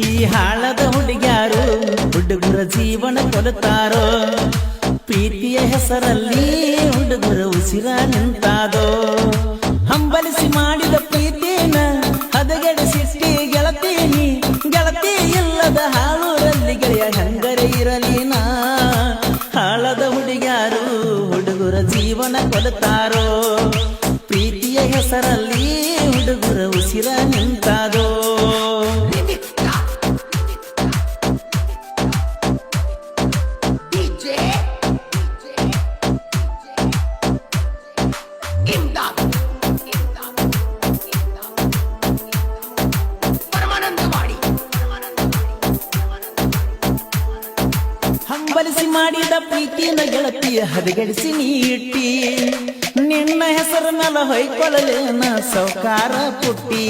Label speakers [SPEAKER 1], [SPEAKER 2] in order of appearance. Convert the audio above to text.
[SPEAKER 1] ಈ ಹಾಳದ ಹುಡುಗ್ಯಾರು ಹುಡುಗರ ಜೀವನ ಕೊಡುತ್ತಾರೋ ಪ್ರೀತಿಯ ಹೆಸರಲ್ಲಿ ಹುಡುಗರು ಉಸಿರ ನಿಂತಾದೋ? ಹಂಬಲಿಸಿ ಮಾಡಿದ ಪ್ರೀತಿನ ಹದಗೆಡಿಸಿಟ್ಟಿ ಗೆಳತೀನಿ, ಗೆಳತಿ ಇಲ್ಲದ ಹಾಳೂರಲ್ಲಿ ಗೆಳೆಯ ಹೆಂಗರೆ ಇರಲಿನ ಹಾಳದ ಹುಡುಗ್ಯಾರು ಹುಡುಗರ ಜೀವನ ಕೊಡುತ್ತಾರೋ ಪ್ರೀತಿಯ ಹೆಸರಲ್ಲಿ ಹಂಬಲಿಸಿ ಮಾಡಿದ ಪ್ರೀತಿನ ಗೆಳತಿಯ ಹದಗೆಡಿಸಿ ನೀಟ್ಟಿ. ನಿನ್ನ ಹೆಸರ ಮೇಲೆ ಹೊಯ್ಕೊಳ್ಳಲೇನ ಸೌಕಾರ ಪುಟ್ಟಿ.